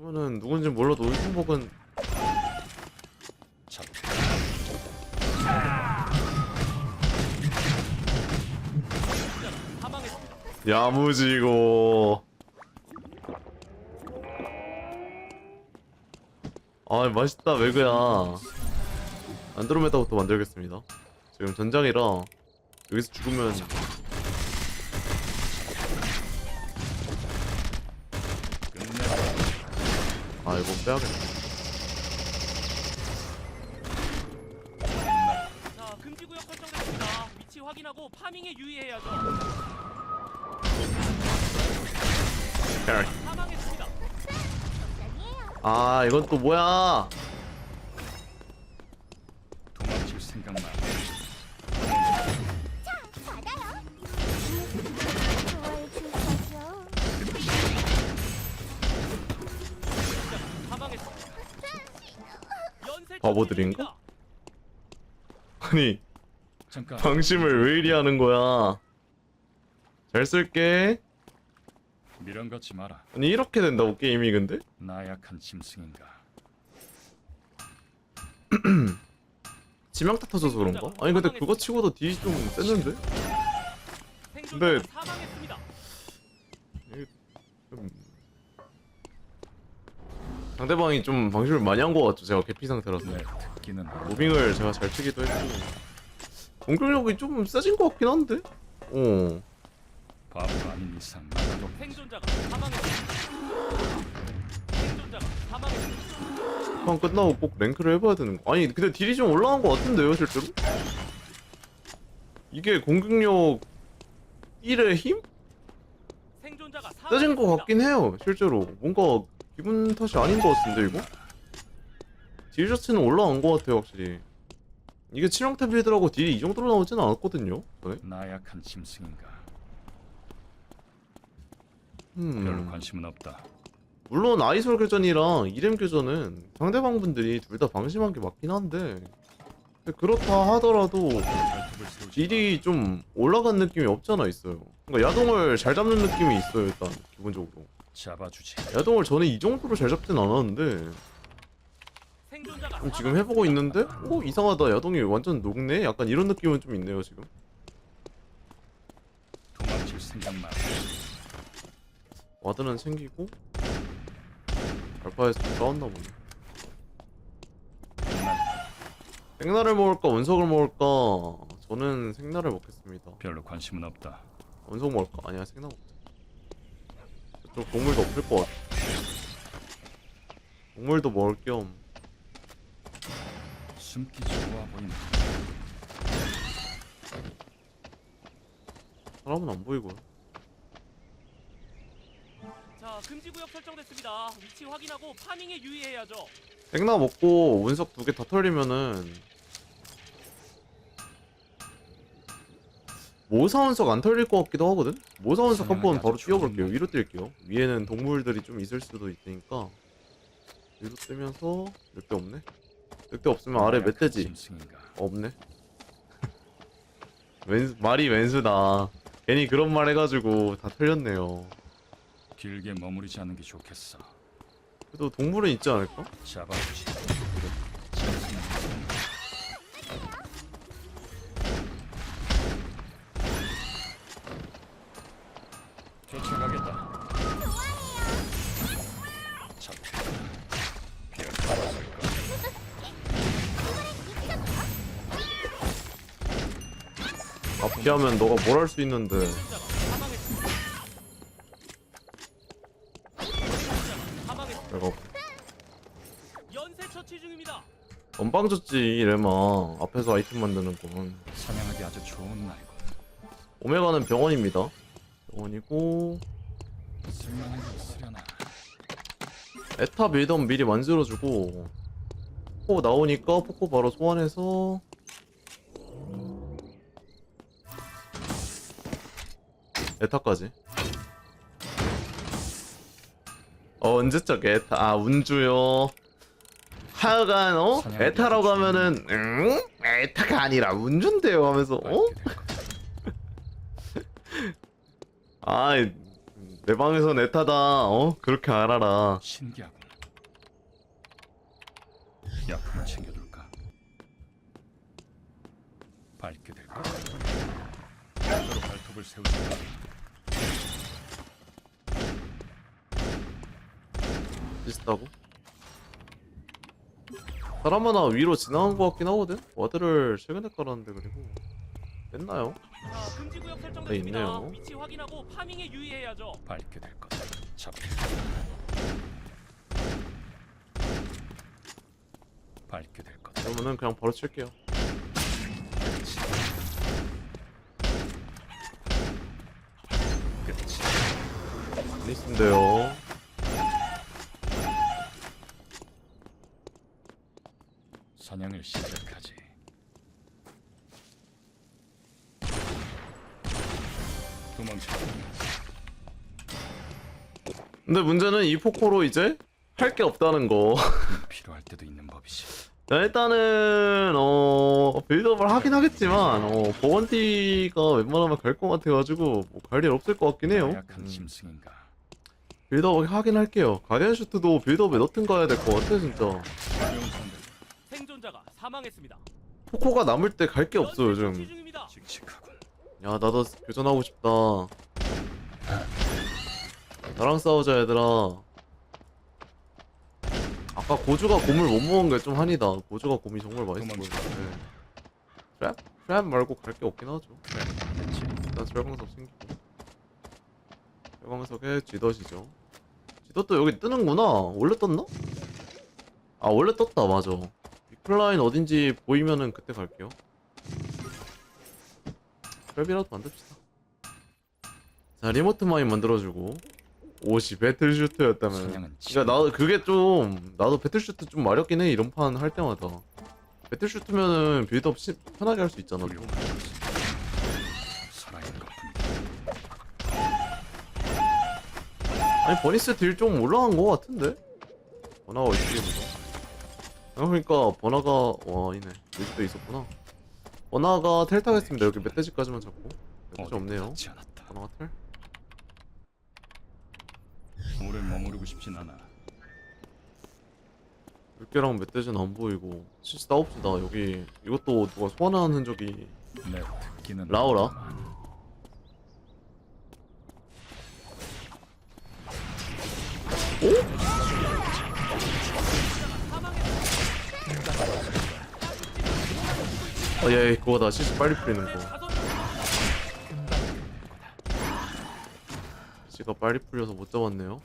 그러면은 누군지 몰라도. 사망했습니다. 야무지고 아 맛있다 외그야 안드로메다부터 만들겠습니다 지금 전장이라 여기서 죽으면 끝내. 아 이거 빼야겠다 끝나. 자, 금지 구역 설정됐습니다. 위치 확인하고 파밍에 유의해야죠. 사망했습니다. 아 이건 또 뭐야 바보들인가? 아니 잠깐. 방심을 왜 이리 하는 거야 잘 쓸게 미련 갖지 마라. 아니 이렇게 된다고 게임이 근데? 나약한 짐승인가. 지명타 터져서 그런가? 아니 근데 그거 치고도 딜이 좀 셌는데? 생존자가 사망했습니다. 좀... 상대방이 좀 방심을 많이 한 것 같죠 제가 개피 상태라서 내 특기는 무빙을 제가 잘 치기도 했고 공격력이 좀 세진 것 같긴 한데? 어 바보가 아닌 이상 생존자가 사망했습니다. 생존자가 사망했습니다. 판 끝나고 꼭 랭크를 해봐야 되는 거 아니 근데 딜이 좀 올라간 것 같은데요 실제로? 이게 공격력 1의 힘? 생존자가 사망했습니다. 세진 것 같긴 해요 실제로 뭔가 기분 탓이 아닌 것 같은데 이거? 딜 자체는 올라간 것 같아요 확실히 이게 치명타 빌드라고 딜이 이 정도로 나오진 않았거든요 네? 나약한 짐승인가. 음... 별로 관심은 없다. 물론 아이솔 교전이랑 이렘 교전은 상대방 분들이 둘 다 방심한 게 맞긴 한데 근데 그렇다 하더라도 발톱을 세우지 딜이 좀 올라간 느낌이 없잖아 있어요 그러니까 야동을 잘 잡는 느낌이 있어요 일단 기본적으로 마. 잡아주지. 야동을 전에 이 정도로 잘 잡진 않았는데 좀 지금 해보고 있는데 어 이상하다 야동이 완전 녹네 약간 이런 느낌은 좀 있네요 지금 도망칠 생각만. 와드는 챙기고 알파에서 좀 싸웠나 보네. 생나를 먹을까 원석을 먹을까 저는 생나를 먹겠습니다 별로 관심은 없다. 원석 먹을까? 아니야 생나 저 쪽 동물도 없을 것 같아 동물도 먹을 겸 숨기 좋아 보인다. 사람은 안 보이고요 자, 금지 구역 설정됐습니다. 위치 확인하고 파밍에 유의해야죠. 생나 먹고 운석 두 개 다 털리면은 모사 운석 안 털릴 것 같기도 하거든? 모사 운석 한 번 바로 뛰어볼게요 위로 뛸게요 위에는 동물들이 좀 있을 수도 있으니까 위로 뜨면서 늑대 없네 늑대 없으면 아래 멧돼지. 없네 왼 말이 왼수다 괜히 그런 말 해가지고 다 털렸네요 길게 머무르지 않는 게 좋겠어. 그래도 동물은 있지 않을까? 잡아주지. 아 피하면 너가 뭘 할 수 있는데. 내가 연쇄 처치 중입니다. 건방 졌지 이래마 앞에서 아이템 만드는 건 사냥하기 아주 좋은 날이고. 오메가는 병원입니다 병원이고 쓸만한 게 있으려나. 에타 빌덤 미리 만들어주고 포 나오니까 포코 바로 소환해서 에타까지 어 언제적 에타 아 운주요 하여간 어? 에타라고 하면은 응? 에타가 아니라 운주인데요 하면서 어? 거다. 아내 방에선 에타다 어? 그렇게 알아라 신기하군. 약품을 챙겨둘까? 밝게 될 거야. 바로 발톱을 세우자. 비슷하고 사람 하나 위로 지나간 것 같긴 하거든? 와드를 최근에 깔았는데 그리고 뺐나요? 자, 금지 구역 네, 설정됐습니다. 있네요. 위치 확인하고 파밍에 유의해야죠. 밝게 될 거다. 잡혀. 밝게 될 거다. 그러면은 그냥 바로 칠게요 끝이. 아니신데요 사냥을 시작하지. 도망쳐. 근데 문제는 이 포코로 이제 할 게 없다는 거 필요할 때도 있는 법이지. 자, 일단은 어 빌드업을 하긴 하겠지만 어 버건디가 웬만하면 갈 것 같아가지고 뭐 갈일 없을 것 같긴 해요 약한 음, 짐승인가. 빌드업 하긴 할게요 가디언 슈트도 빌드업에 넣든 가야 될 것 같아 진짜 생존자가 사망했습니다. 포코가 남을 때 갈 게 없어 연쇄 요즘 처치 중입니다. 칙칙하군. 야 나도 교전하고 싶다 나랑 싸우자 얘들아 아까 고주가 곰을 못 먹은 게 좀 한이다 고주가 곰이 정말 맛있어 도망쳐. 보이는데 트랩? 트랩 말고 갈 게 없긴 하죠. 일단 철광석 챙기고 철광석에 쥐덫이죠 쥐덫도 여기 뜨는구나 원래 떴나? 아 원래 떴다 맞아 위클라인 어딘지 보이면은 그때 갈게요. 트랩이라도 만듭시다. 자 리모트 마인 만들어주고. 옷이 배틀슈트였다면. 그니까 나도 그게 좀 나도 배틀슈트 좀 마렵긴 해 이런 판 할 때마다. 배틀슈트면은 빌드업 시, 편하게 할 수 있잖아. 것뿐이다. 아니 버니스 딜 좀 올라간 거 같은데? 버나가 어떻게 그러니까 버나가 와 이네 여기도 있었구나 버나가 텔 타겠습니다 여기 멧돼지까지만 잡고 멧돼지 없네요. 버나가 텔? 오래 머무르고 싶진 않아. 물개랑 멧돼지는 안 보이고 진짜 싸웁시다 여기 이것도 누가 소환하는 흔적이 내 듣기는 라오라? 없구만. 아예 그거다 CC 빨리 풀리는 거 CC가 빨리 풀려서 못 잡았네요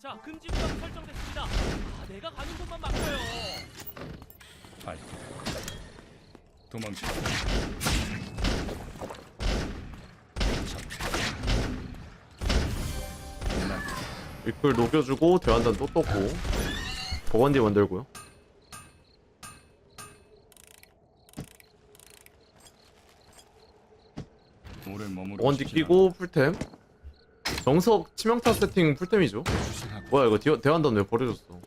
자, 금지 구역 설정됐습니다. 아, 내가 가는 곳만 막혀요. 거다. 도망쳐. 위클 녹여주고 대환단 또 떴고 버건디 만들고요. 버건디 끼고 풀템. 정석 치명타 세팅 풀템이죠. 뭐야 이거 디, 대환단 왜 버려졌어?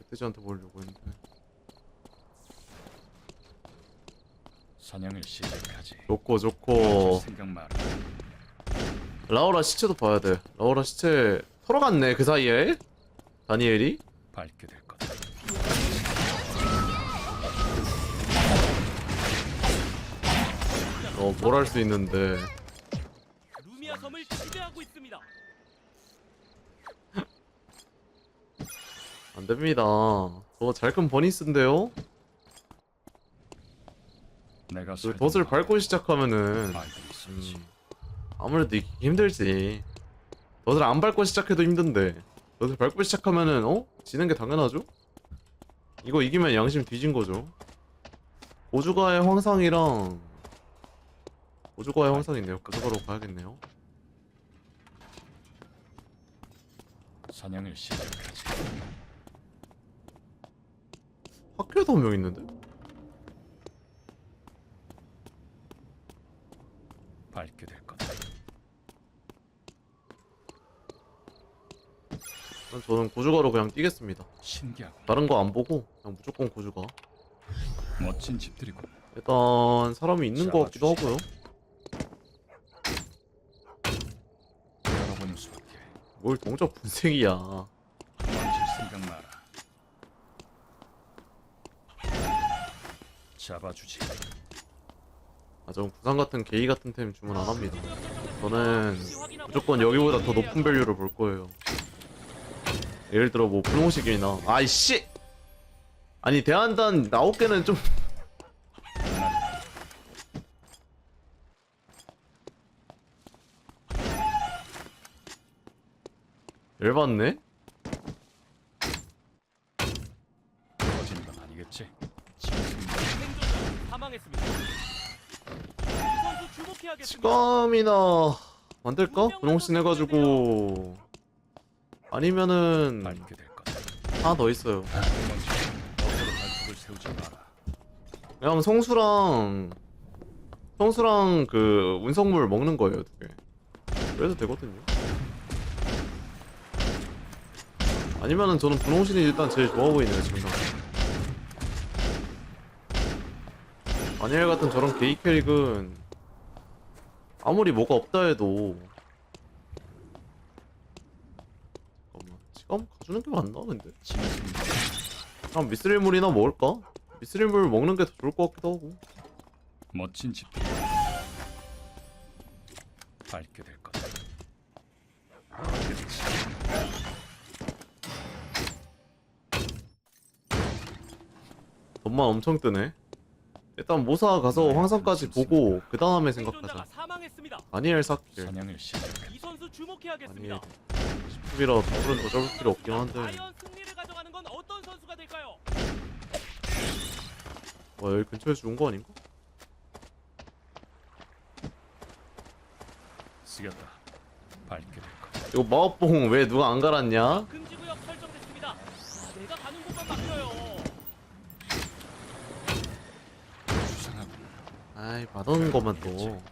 멧돼지한테 버리려고 했는데. 사냥을 시작하지. 좋고 좋고. 라우라 시체도 봐야 돼. 라우라 시체 털어갔네 그 사이에. 다니엘이 밝게 될 거다. 어 뭘 할 수 있는데 루미아 섬을 지배하고 있습니다. 안 됩니다 저거 잘큰 버니스인데요 내가 그 덫을 밟고 시작하면은. 음, 아무래도 이기기 힘들지 덫을 안 밟고 시작해도 힘든데 덫을 밟고 시작하면은 어? 지는 게 당연하죠? 이거 이기면 양심 뒤진 거죠 고주가의 황상이랑 고주가의 황상 있네요 고주가로 가야겠네요 사냥을 시작하지. 학교에도 한 명 있는데? 밝게 될 거다. 난 저는 고주가로 그냥 뛰겠습니다 신기하고 다른 거 안 보고 그냥 무조건 고주가 멋진 집들이군. 일단 사람이 있는 것 같기도 하고요 수밖에. 뭘 동작 생각 마라. 잡아주지. 아, 전 구상 같은 게이 같은 템 주문 안 합니다. 저는 무조건 여기보다 더 높은 밸류를 볼 거예요. 예를 들어 뭐 분홍식이나 아이씨 아니 대한단 아홉 개는 좀 열받네? 건 아니겠지? 사망했습니다. 이 선수 주목해야겠습니다. 치감이나 만들까? 분홍신 해가지고 아니면은 밟게 될 거다. 하나 더 있어요. 어디로 발톱을 세우지 마라. 그냥 성수랑 성수랑 그 운석물 먹는 거예요 두 개. 그래도 되거든요. 아니면은 저는 분홍신이 일단 제일 좋아 보이네요 지금 당장. 마니엘 같은 저런 게이 캐릭은 아무리 뭐가 없다 해도 지금 가주는 게 맞나 근데? 그냥 미스릴물이나 먹을까? 미스릴물 먹는 게 더 좋을 것 같기도 하고 멋진 집들. 밟게 될 거다. 그렇지. 돈만 엄청 뜨네. 일단 모사 가서 황산까지 보고 그 다음에 생각하자. 다니엘 사킬. 사냥을 주목해야겠습니다. 10렙이라 더블은 더 잡을 필요 없긴 한데. 과연 승리를 가져가는 건 어떤 선수가 될까요? 와 여기 근처에 죽은 거 아닌가? 쓰겠다. 밟게 될 거다. 이거 마법봉 왜 누가 안 갈았냐? 금지 구역 설정됐습니다. 아, 내가 가는 곳만 막혀요. 수상하군. 아이 받은 것만 또.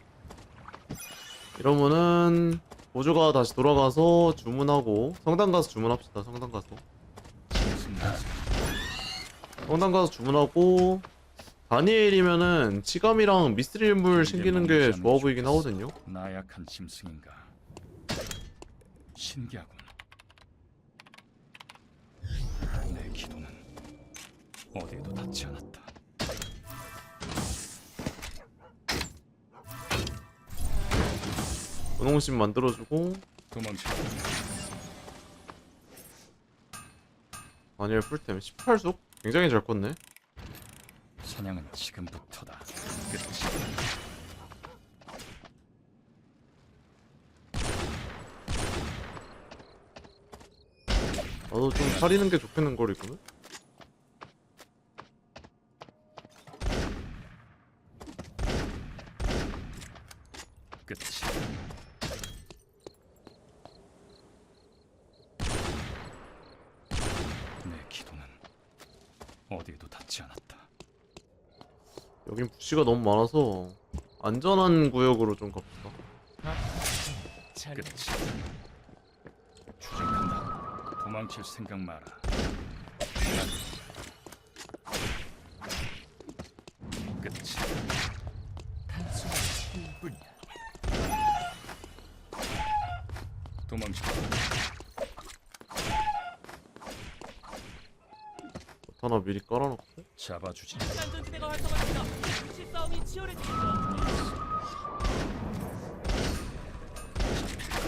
이러면은 보조가 다시 돌아가서 주문하고 성당 가서 주문합시다. 성당 가서. 성당 가서 주문하고 다니엘이면은 치감이랑 미스릴물 챙기는 게 좋아 보이긴 하거든요. 나약한 짐승인가? 신기하군. 내 기도는 어디에도 닿지 않았다. 분홍신 만들어주고 도망쳐. 다니엘 풀템 18숙? 굉장히 잘 컸네. 사냥은 지금부터다. 끝이. 나도 좀 차리는 게 좋겠는 걸 이거는. 끝이. 내 기도는 어디에도 닿지 않았다. 부시가 너무 많아서 안전한 구역으로 좀 갑시다. 끝이. 추적한다. 도망칠 생각 마라. 끝이. 도망쳐. 하나 미리 깔아놓고 잡아주지. 안전지대가 활성화됩니다. 위치 싸움이 치열해지겠죠.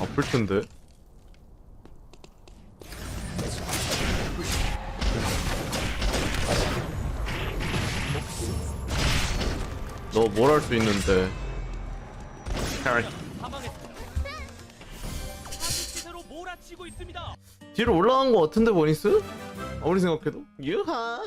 아플 텐데. 너 뭘 할 수 있는데? 사망했습니다. 사기치세로 몰아치고 있습니다. 뒤로 올라간 거 같은데 보니스? 아무리 생각해도? 유하